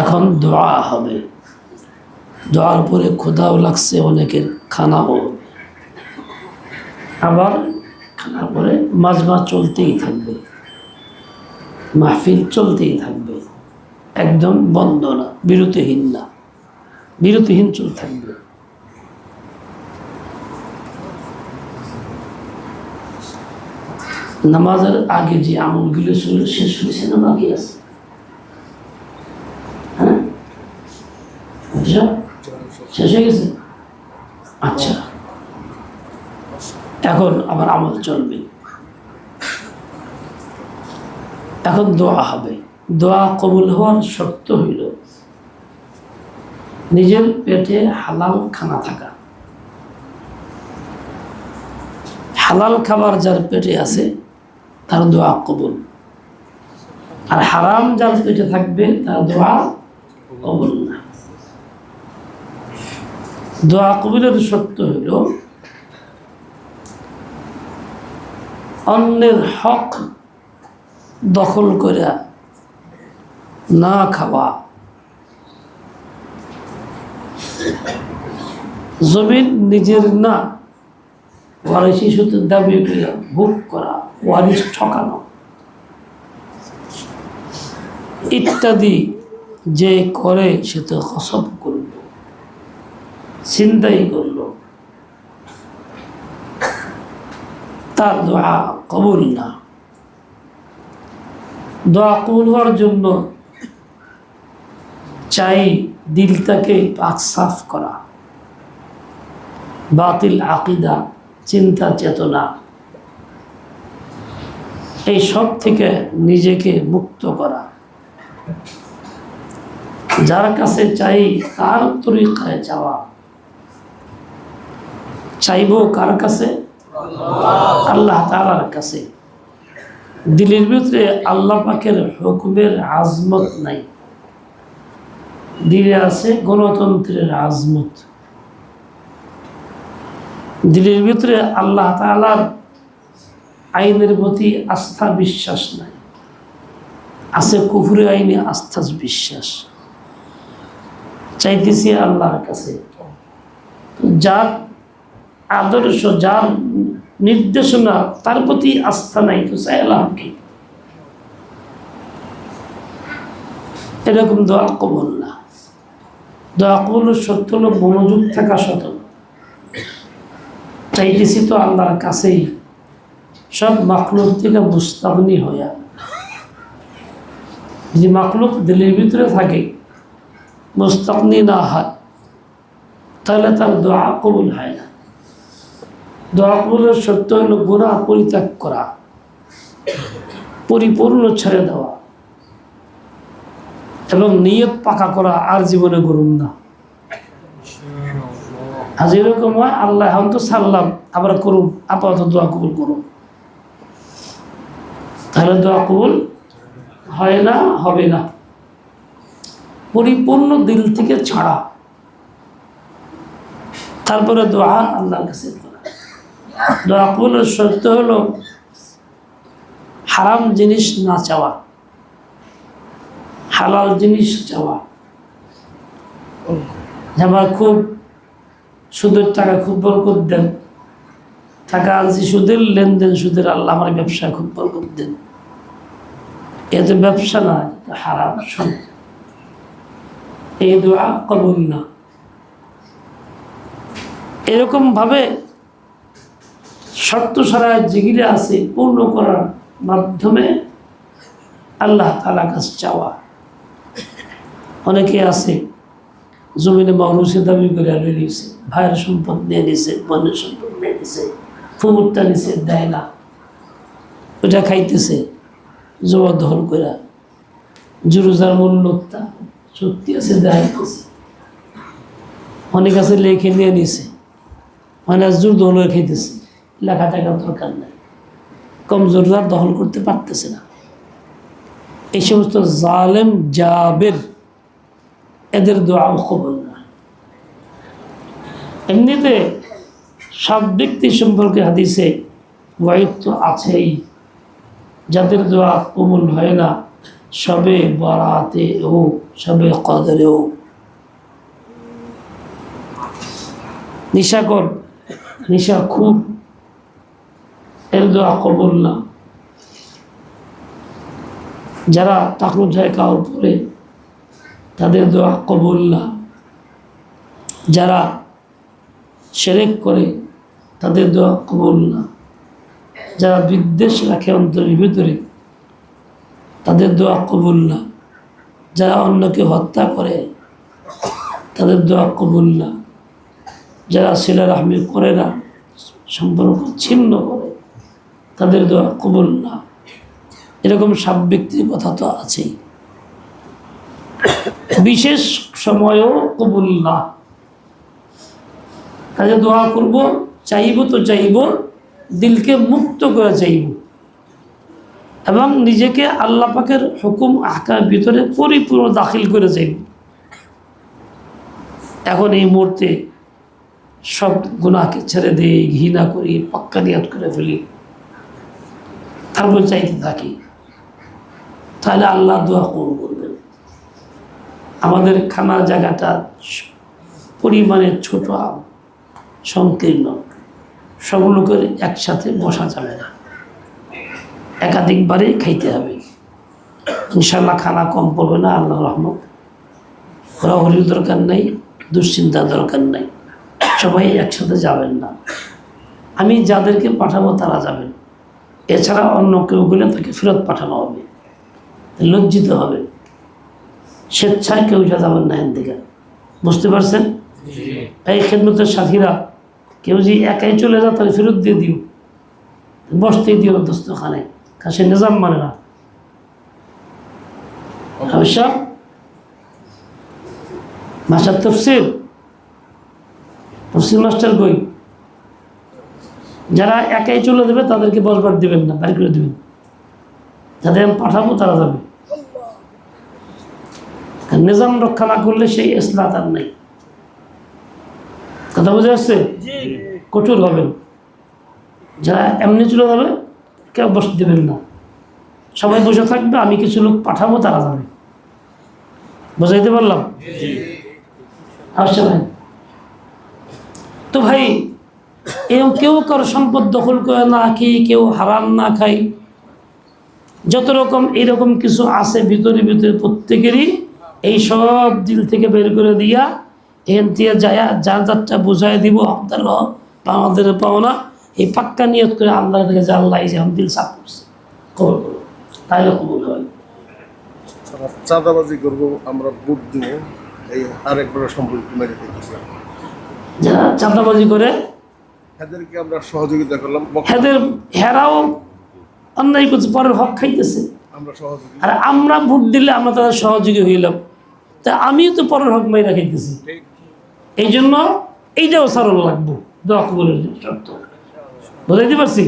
এখন দোয়া হবে। দোয়ার পরে ক্ষুধাও লাগছে, অনেকের খানাও আবার খানার পরে মাজমা চলতেই থাকবে। মাহফিল চলতেই থাকবে। একদম বন্ধ না, বিরতিহীন না। বিরতিহীন চলতে থাকবে। নামাজের আগে যে আমলগুলো ছিল শেষ হয়েছে না বাকি আছে হ্যাঁ আচ্ছা শেষ হয়ে গেছে? আচ্ছা। এখন আবার আমল চলবে। এখন দোয়া হবে। দোয়া কবুল হওয়ার শর্ত হইল নিজের পেটে হালাল খানা থাকা। হালাল খাবার যার পেটে আছে, তার দোয়া কবুল। আর হারাম যার পেটে থাকবে, তার দোয়া কবুল। দোয়া কবুলের শর্ত হইল, অন্যের হক দখল করে না খাওয়া। জমিন নিজের না ওয়ারিশ ইস্যুতে দাবি করে ভোগ করা, ওয়ারিশ ঠকানো। ইত্যাদি যে করে সে তো হসব করল চিন্তাই করল। তার দোয়া কবুল না। দোয়া কবুল হওয়ার জন্য চাই দিলটাকে পাক সাফ করা। বাতিল আকিদা, চিন্তা চেতনা, এই সব থেকে নিজেকে মুক্ত করা। যার কাছে চাই তার তরিকায় যাওয়া। চাইব কার কাছে? আল্লাহ তালার কাছে। দিলের ভিতরে আল্লাহ পাকের হুকুমের আজমত নাই। দিলে আছে গণতন্ত্রের আজমত। দিলের ভিতরে আল্লাহ তালার আইনের প্রতি আস্থা বিশ্বাস নাই। আছে কুফুরে আইনে আস্থা বিশ্বাস। চাইতেছি আল্লাহর কাছে। যার আদর্শ যার নির্দেশনা, তার প্রতি আস্থা নাই, তো চাই আল্লাহ কি? এরকম দোয়া কবল না। দোয়া কবল সত্য হলো মনোযোগ থাকা সত চাইতেছি তো আল্লাহর কাছেই সব মাকলুক থেকে মুস্তাবনি হইয়া। যদি মাকলুক দিলের ভিতরে থাকে মুস্তাবনি না হয়, তাহলে তার দোয়া কবুল হয় না। দোয়া কবুলের সত্য হলো গুণা পরিত্যাগ করা, পরিপূর্ণ ছেড়ে দেওয়া এবং নিয়ত পাকা করা আর জীবনে করুন না। আজ এরকম হয়, আল্লাহ এখন তো ছাড়লাম আবার করুন, আপাতত দোয়া কবুল করুন। তাহলে দোয়া কবুল হয় না, হবে না। পরিপূর্ণ দিল থেকে ছাড়া। তারপরে দোয়া আল্লাহর কাছে। করা। দোয়া সত্য হলো হারাম জিনিস না চাওয়া। হালাল জিনিস চাওয়া। আমার খুব সুদের টাকা খুব বরকত দেন। টাকা আনছি সুদের লেনদেন, সুদের আল্লাহ আমার ব্যবসা খুব বরকত দেন। এ তো ব্যবসা না হারাম সুদ এই দোয়া কবুল না। এরকমভাবে শর্ত সারা জিগিরে আছে পূর্ণ করার মাধ্যমে আল্লাহ তালা কাছে চাওয়া। অনেকে আছে, জমিনে মৌরুসে দাবি করে লই নিয়েছে ভাইয়ের সম্পদ নিয়ে নিছে বোনের সম্পদ নিয়ে নিছে ফুমুরটা নিছে, দেয় না। ওটা খাইতেছে জবরদখল করে জুরুজার মূল্যতা সত্যি আছে দেখাইতেছে অনেক আছে, লেখে নিয়ে নিছে। মানে জোর দখল খাইতেছে। লেখা টাকার দরকার নেই। কমজোরদার দখল করতে পারতেছে না। এই সমস্ত জালেম জাবের, এদের দোয়াও কবল না। এমনিতে সব ব্যক্তি সম্পর্কে হাদিসে তো আছেই। যাদের দোয়া কবুল হয় না, সবে বরাতে হোক সবে কদরে হোক নিশাকর নিশা খুব এর দোয়া কবল না। যারা টাকুর যায় কাউর পরে তাদের দোয়া কবুল না। যারা সেরেক করে, তাদের দোয়া কবুল না। যারা বিদ্বেষ রাখে অন্তরের ভিতরে, তাদের দোয়া কবুল না। যারা অন্যকে হত্যা করে, তাদের দোয়া কবুল না। যারা ছেলের আহমি করে না সম্পর্ক ছিন্ন করে তাদের দোয়া কবুল না। এরকম সাব ব্যক্তির কথা তো আছেই। বিশেষ সময়ও কবুল না। কাজে দোয়া করব, চাইব তো চাইব, দিলকে মুক্ত করে চাইব। এবং নিজেকে আল্লাহ পাকের হুকুম, আঁকার ভিতরে পরিপূর্ণ দাখিল করে চাইব। এখন এই মুহূর্তে সব গুণাকে ছেড়ে দিয়ে ঘৃণা করি পাক্কা নিয়াত করে ফেলি। তারপর চাইতে থাকি, তাহলে আল্লাহ দোয়া কবুল করবেন। আমাদের খানার জায়গাটা পরিমাণে ছোট সংকীর্ণ। সব লোকের একসাথে বসা যাবে না। একাধিকবারে খাইতে হবে। ইনশাল্লাহ খানা কম পড়বে না আল্লাহ রহমত। হরাহরির দরকার নেই, দুশ্চিন্তার দরকার নেই। সবাই একসাথে যাবেন না। আমি যাদেরকে পাঠাবো তারা যাবেন। এছাড়া অন্য কেউ গেলে তাকে ফেরত পাঠানো হবে। লজ্জিত হবে। স্বেচ্ছায় কেউ যা যাবেন না এন থেকে। বুঝতে পারছেন? এই খেদমতের সাথীরা কেউ যদি একাই চলে যায় তাহলে ফেরত দিয়ে দিও। বসতেই দিও না দোস্তখানে। কাছে নিজাম মানে না। অবশ্য মাস্টার তফসির তফসির মাস্টার কই? যারা একাই চলে দেবে তাদেরকে বসবার দিবেন না বাইর করে দেবেন। যাদের আমি পাঠাবো তারা যাবে। নিজাম রক্ষা না করলে সেই ইসলাহ তার নেই। কথা বুঝে আসছে কঠোর হবেন। যারা এমনি চলে যাবে কেউ বসতে দেবেন না। সবাই বসে থাকবে আমি কিছু লোক পাঠাবো তারা যাবে। বুঝাইতে পারলাম? আসছে ভাই তো ভাই এরকম কেউ কারও সম্পদ দখল করে না খেয়ে কেউ হারাম না খায়। যত রকম এরকম কিছু আছে ভিতরে ভিতরে প্রত্যেকেরই এই সব দিল থেকে বের করে দিয়া এখান থেকে যায় যার যারটা বুঝাই দিব আপনার আমাদের পাওনা এই পাক্কা নিয়ত করে আল্লাহ থেকে যে আল্লাহ এই যে আমার দিল সাফ করছে। কবল করো তাইলে কবল হয়। চাঁদাবাজি করব আমরা বুট দিব এই আরেকবার সম্পর্ক মেরে দিতেছি যারা চাঁদাবাজি করে এদেরকে আমরা সহযোগিতা করলাম বক- হেরাও অন্যায় করছে পরের হক খাইতেছে। আমরা সহযোগিতা আর আমরা ভোট দিলে আমরা তাদের সহযোগী হইলাম। তা আমিও তো পরের হক মাইরা খাইতেছি। এই জন্য এইটাও সরল লাগবো দোয়া কবলের শর্ত। বুঝাইতে পারছি?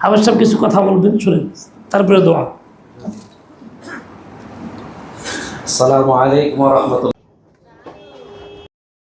আবার সব কিছু কথা বলবেন শুনেন। তারপরে দোয়া। আসসালামু আলাইকুম রহমতুল্লাহ।